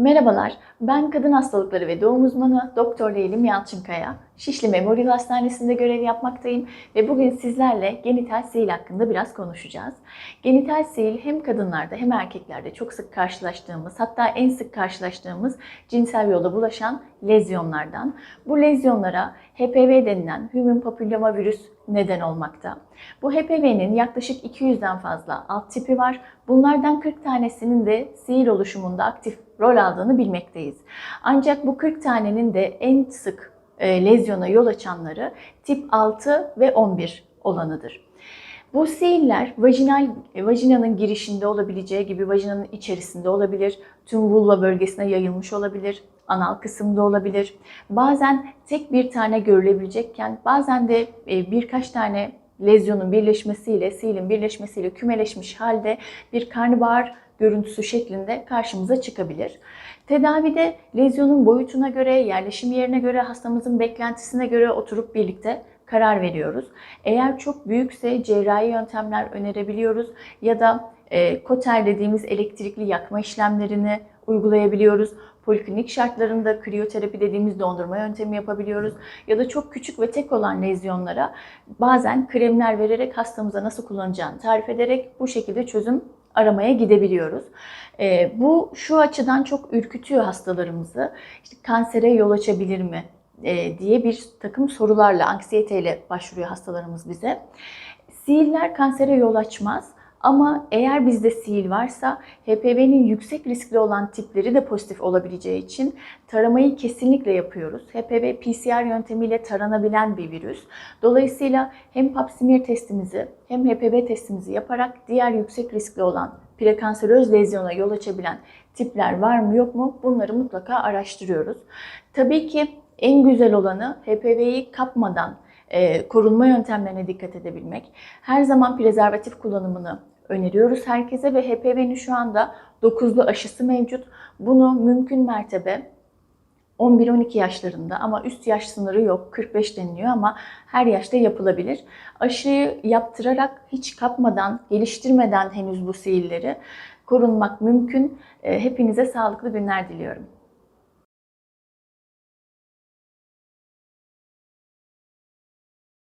Merhabalar, ben kadın hastalıkları ve doğum uzmanı Doktor Leylim Yalçınkaya. Şişli Memorial Hastanesi'nde görev yapmaktayım ve bugün sizlerle genital sihir hakkında biraz konuşacağız. Genital sihir hem kadınlarda hem erkeklerde çok sık karşılaştığımız, hatta en sık karşılaştığımız cinsel yolla bulaşan lezyonlardan. Bu lezyonlara HPV denilen Human Papilloma virüs neden olmakta. Bu HPV'nin yaklaşık 200'den fazla alt tipi var. Bunlardan 40 tanesinin de sihir oluşumunda aktif rol aldığını bilmekteyiz. Ancak bu 40 tanenin de en sık e, lezyona yol açanları tip 6 ve 11 olanıdır. Bu sihirler vajinal, e, vajinanın girişinde olabileceği gibi vajinanın içerisinde olabilir, tüm vulva bölgesine yayılmış olabilir, anal kısımda olabilir. Bazen tek bir tane görülebilecekken bazen de e, birkaç tane lezyonun birleşmesiyle, sihirin birleşmesiyle kümeleşmiş halde bir karnabahar görüntüsü şeklinde karşımıza çıkabilir. Tedavide lezyonun boyutuna göre, yerleşim yerine göre, hastamızın beklentisine göre oturup birlikte karar veriyoruz. Eğer çok büyükse cerrahi yöntemler önerebiliyoruz ya da e, koter dediğimiz elektrikli yakma işlemlerini uygulayabiliyoruz. Poliklinik şartlarında kriyoterapi dediğimiz dondurma yöntemi yapabiliyoruz. Ya da çok küçük ve tek olan lezyonlara bazen kremler vererek hastamıza nasıl kullanacağını tarif ederek bu şekilde çözüm aramaya gidebiliyoruz. E, bu şu açıdan çok ürkütüyor hastalarımızı. İşte kansere yol açabilir mi e, diye bir takım sorularla, anksiyeteyle başvuruyor hastalarımız bize. Sihirler kansere yol açmaz. Ama eğer bizde sihir varsa HPV'nin yüksek riskli olan tipleri de pozitif olabileceği için taramayı kesinlikle yapıyoruz. HPV PCR yöntemiyle taranabilen bir virüs. Dolayısıyla hem pap smear testimizi hem HPV testimizi yaparak diğer yüksek riskli olan prekanseröz lezyona yol açabilen tipler var mı yok mu bunları mutlaka araştırıyoruz. Tabii ki en güzel olanı HPV'yi kapmadan e, korunma yöntemlerine dikkat edebilmek. Her zaman prezervatif kullanımını öneriyoruz herkese ve HPV'nin şu anda 9'lu aşısı mevcut. Bunu mümkün mertebe 11-12 yaşlarında ama üst yaş sınırı yok 45 deniliyor ama her yaşta yapılabilir. Aşıyı yaptırarak hiç kapmadan, geliştirmeden henüz bu sihirleri korunmak mümkün. Hepinize sağlıklı günler diliyorum.